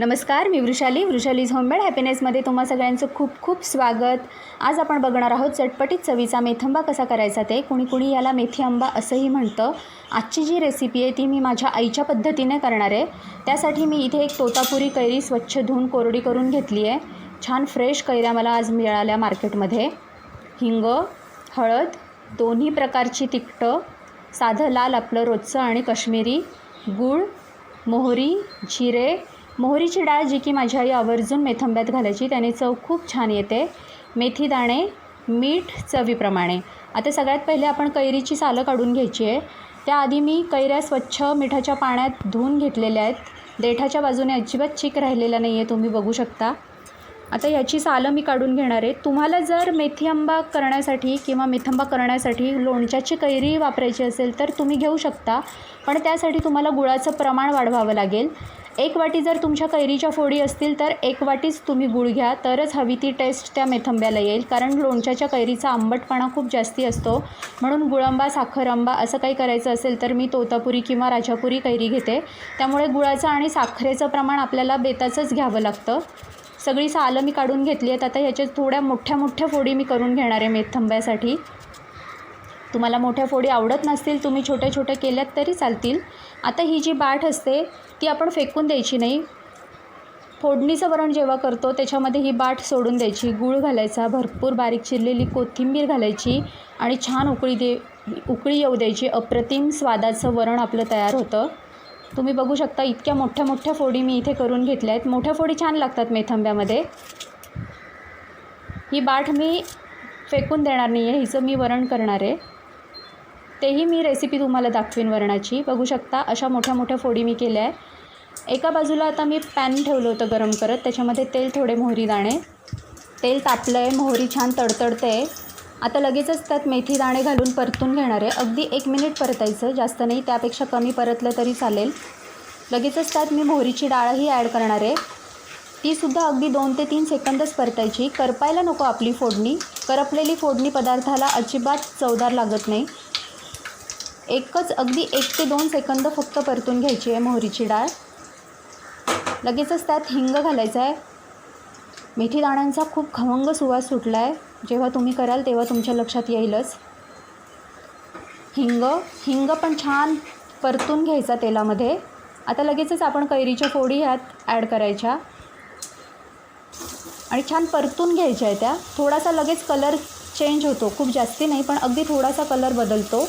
नमस्कार मी वृषाली. वृषालीज होममेड हॅपीनेसमध्ये तुम्हा सगळ्यांचं खूप खूप स्वागत. आज आपण बघणार आहोत चटपटीत चवीचा मेथंबा कसा करायचा ते. कुणी कुणी याला मेथी आंबा असंही म्हणतं. आजची जी रेसिपी आहे ती मी माझ्या आईच्या पद्धतीने करणार आहे. त्यासाठी मी इथे एक तोतापुरी कैरी स्वच्छ धुवून कोरडी करून घेतली आहे. छान फ्रेश कैऱ्या मला आज मिळाल्या मार्केटमध्ये. हिंग हळद दोन्ही प्रकारची तिखटं साधं लाल आपलं रोजचं आणि कश्मीरी गूळ मोहरी जिरे मोहरीची डाळ जी की माझी आई आवर्जून मेथंब्यात घालायची त्याने चव खूप छान येते. मेथी दाणे मीठ चवीप्रमाणे. आता सगळ्यात पहिले आपण कैरीची सालं काढून घ्यायची आहे. त्याआधी मी कैऱ्या स्वच्छ मिठाच्या पाण्यात धुवून घेतलेल्या आहेत. देठाच्या बाजूने अजिबात चीक राहिलेला नाही आहे तुम्ही बघू शकता. आता याची सालं मी काढून घेणार आहे. तुम्हाला जर मेथी आंबा करण्यासाठी किंवा मेथंबा करण्यासाठी लोणच्याची कैरी वापरायची असेल तर तुम्ही घेऊ शकता. पण त्यासाठी तुम्हाला गुळाचं प्रमाण वाढवावं लागेल. एक वाटी जर तुमच्या कैरीच्या फोडी असतील तर एक वाटीच तुम्ही गुळ घ्या. तरच हवी ती टेस्ट त्या मेथंब्याला येईल. कारण लोणच्याच्या कैरीचा आंबटपणा खूप जास्ती असतो. म्हणून गुळांबा साखर आंबा असं काही करायचं असेल तर मी तोतापुरी किंवा राजापुरी कैरी घेते. त्यामुळे गुळाचं आणि साखरेचं प्रमाण आपल्याला बेताचंच घ्यावं लागतं. सगळी सालं मी काढून घेतली आहेत. आता ह्याच्यात थोड्या मोठ्या मोठ्या फोडी मी करून घेणार आहे मेथंब्यासाठी. तुम्हाला मोठ्या फोडी आवडत नसतील तुम्ही छोट्या छोट्या केल्यात तरी चालतील. आता ही जी बाट असते ती आपण फेकून द्यायची नाही. फोडणीचं वरण जेव्हा करतो त्याच्यामध्ये ही बाट सोडून द्यायची. गूळ घालायचा भरपूर बारीक चिरलेली कोथिंबीर घालायची आणि छान उकळी दे उकळी येऊ द्यायची. अप्रतिम स्वादाचं वरण आपलं तयार होतं. तुम्ही बघू शकता इतक्या मोठ्या मोठ्या फोडी मी इथे करून घेतल्या आहेत. मोठ्या फोडी छान लागतात मेथंब्यामध्ये. ही बाट मी फेकून देणार नाही आहे हिचं मी वरण करणार आहे. तेही मी रेसिपी तुम्हाला दाखवीन वरणाची. बघू शकता अशा मोठ्या मोठ्या फोडी मी केल्या आहे एका बाजूला आता मी पॅन ठेवलं होतं गरम करत त्याच्यामध्ये तेल थोडे मोहरी दाणे. तेल तापलं आहे मोहरी छान तडतडते. आहे आता लगेचच त्यात मेथी दाणे घालून परतून घेणार आहे. अगदी एक मिनिट परतायचं जास्त नाही त्यापेक्षा कमी परतलं तरी चालेल. लगेचच त्यात मी मोहरीची डाळही ॲड करणार आहे. तीसुद्धा अगदी दोन ते तीन सेकंदच परतायची. करपायला नको आपली फोडणी. करपलेली फोडणी पदार्थाला अजिबात चवदार लागत नाही. एकच अगदी एक ते दोन सेकंद फक्त परतून घ्यायची आहे मोहरीची डाळ. लगेचच त्यात हिंग घालायचं आहे. मेथी दाण्यांचा खूप खवंग सुवास सुटला आहे जेव्हा तुम्ही कराल तेव्हा तुमच्या लक्षात येईलच. हिंग हिंग पण छान परतून घ्यायचा तेलामध्ये. आता लगेचच आपण कैरीच्या फोडी ह्यात ॲड करायच्या. आणि छान परतून घ्यायच्या आहे त्या. थोडासा लगेच कलर चेंज होतो. खूप जास्ती नाही पण अगदी थोडासा कलर बदलतो.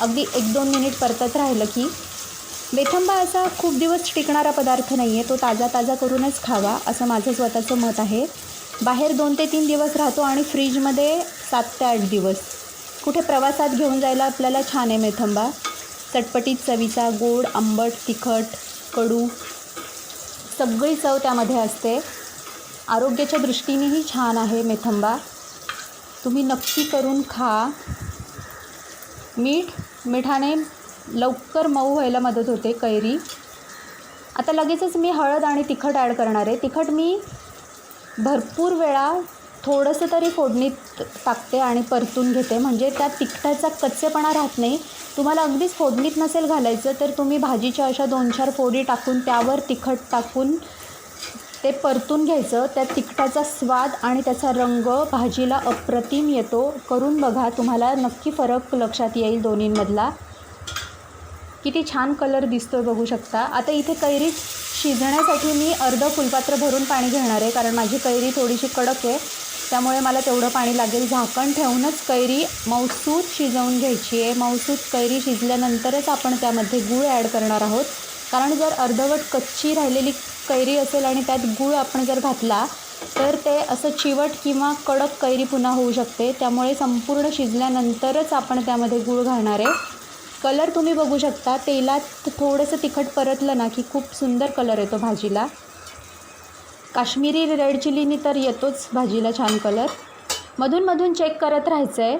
अगदी एक दोन मिनिट परतत राहिलं की बेथंबा असा खूप दिवस टिकणारा पदार्थ नाही आहे तो ताजा ताजा करूनच खावा असं माझं स्वतःचं मत आहे. बाहेर दोन ते तीन दिवस राहतो आणि फ्रीजमध्ये सात ते आठ दिवस. कुठे प्रवासात घेऊन जायला आपल्याला छान आहे मेथंबा चटपटीत चवीचा गोड आंबट तिखट कडू सगळी चव त्यामध्ये असते. आरोग्याच्या दृष्टीनेही छान आहे मेथंबा तुम्ही नक्की करून खा. मीठ मिठाने लवकर मऊ व्हायला मदत होते कैरी. आता लगेचच मी हळद आणि तिखट ॲड करणार आहे. तिखट मी भरपूर वेळा थोडंसं तरी फोडणीत टाकते आणि परतून घेते. म्हणजे त्या तिखटाचा कच्चेपणा राहत नाही. तुम्हाला अगदीच फोडणीत नसेल घालायचं तर तुम्ही भाजीच्या अशा दोन चार फोडी टाकून त्यावर तिखट टाकून ते परतून घ्यायचं त्या तिखटाचा स्वाद आणि त्याचा रंग भाजीला अप्रतिम येतो. करून बघा तुम्हाला नक्की फरक लक्षात येईल दोन्हींमधला. किती छान कलर दिसतो आहे बघू शकता. आता इथे कैरी शिजण्यासाठी मी अर्ध फुलपात्र भरून पाणी घेणार आहे कारण माझी कैरी थोडीशी कडक आहे. त्यामुळे मला तेवढं पाणी लागेल. झाकण ठेवूनच कैरी मौसूत शिजवून घ्यायची आहे. मौसूत कैरी शिजल्यानंतरच आपण त्यामध्ये गूळ ॲड करणार आहोत. कारण जर अर्धवट कच्ची राहिलेली कैरी असेल आणि त्यात गूळ आपण जर घातला तर ते असं चिवट किंवा कडक कैरी पुन्हा होऊ शकते. त्यामुळे संपूर्ण शिजल्यानंतरच आपण त्यामध्ये गूळ घालणार आहे. कलर तुम्ही बघू शकता. तेलात थोडंसं तिखट परतलं ना की खूप सुंदर कलर येतो भाजीला. काश्मीरी रेड चिलीनी तर येतोच भाजीला छान कलर. मधूनमधून चेक करत राहायचं आहे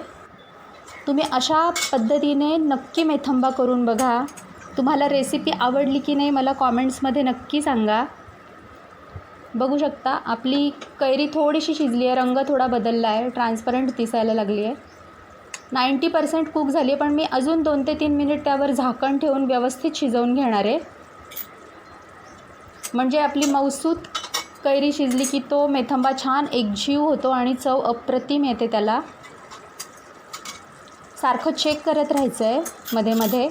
तुम्ही अशा पद्धतीने नक्की मेथंबा करून बघा. तुम्हाला रेसिपी आवडली की नाही मला कॉमेंट्समध्ये नक्की सांगा. बघू शकता आपली कैरी थोडीशी शिजली आहे रंग थोडा बदलला आहे ट्रान्सपरंट दिसायला लागली आहे. नाईंटी पर्सेंट कुक झाली आहे पण मी अजून दोन ते तीन मिनिट त्यावर झाकण ठेवून व्यवस्थित शिजवून घेणार आहे. म्हणजे आपली मौसूत कैरी शिजली की तो मेथंबा छान एकजीव होतो आणि चव अप्रतिम येते त्याला. सारखं चेक करत राहायचं आहे मध्ये मध्ये.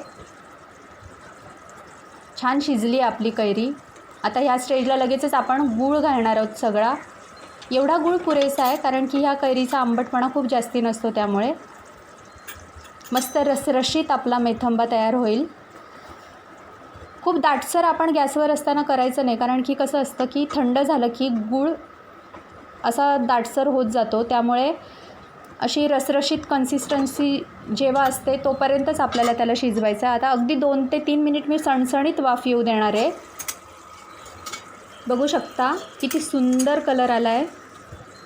छान शिजली आपली कैरी. आता ह्या स्टेजला लगेचच आपण गूळ घालणार आहोत सगळा. एवढा गूळ पुरेसा आहे कारण की ह्या कैरीचा आंबटपणा खूप जास्ती नसतो त्यामुळे. मस्त रसरशीत आपला मेथंबा तयार होईल. खूप दाटसर आपण गॅसवर असताना करायचं नाही कारण की कसं असतं की थंड झालं की गूळ असा दाटसर होत जातो. त्यामुळे अशी रसरशीत कन्सिस्टन्सी जेव्हा असते तोपर्यंतच आपल्याला त्याला शिजवायचं आहे. आता अगदी दोन ते तीन मिनिट मी सणसणीत वाफ येऊ देणार आहे. बघू शकता किती सुंदर कलर आला आहे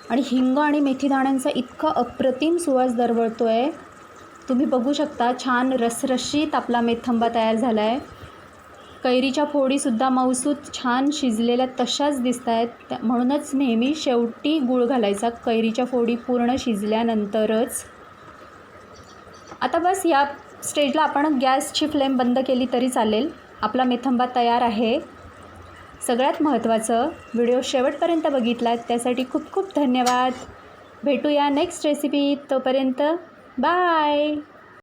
आणि हिंग आणि मेथीदाण्यांचा इतका अप्रतिम सुवास दरवळतो आहे तुम्ही बघू शकता छान रसरशीत आपला मेथंबा तयार झाला आहे कैरीच्या फोडीसुद्धा मऊसूत छान शिजलेल्या तशाच दिसत आहेत त्या म्हणूनच नेहमी शेवटी गूळ घालायचा. कैरीच्या फोडी पूर्ण शिजल्यानंतरच. आता बस या स्टेजला आपण गॅसची फ्लेम बंद केली तरी चालेल. आपला मेथंबा तयार आहे. सगळ्यात महत्त्वाचं व्हिडिओ शेवटपर्यंत बघितलात त्यासाठी खूप खूप धन्यवाद. भेटूया नेक्स्ट रेसिपी तोपर्यंत. बाय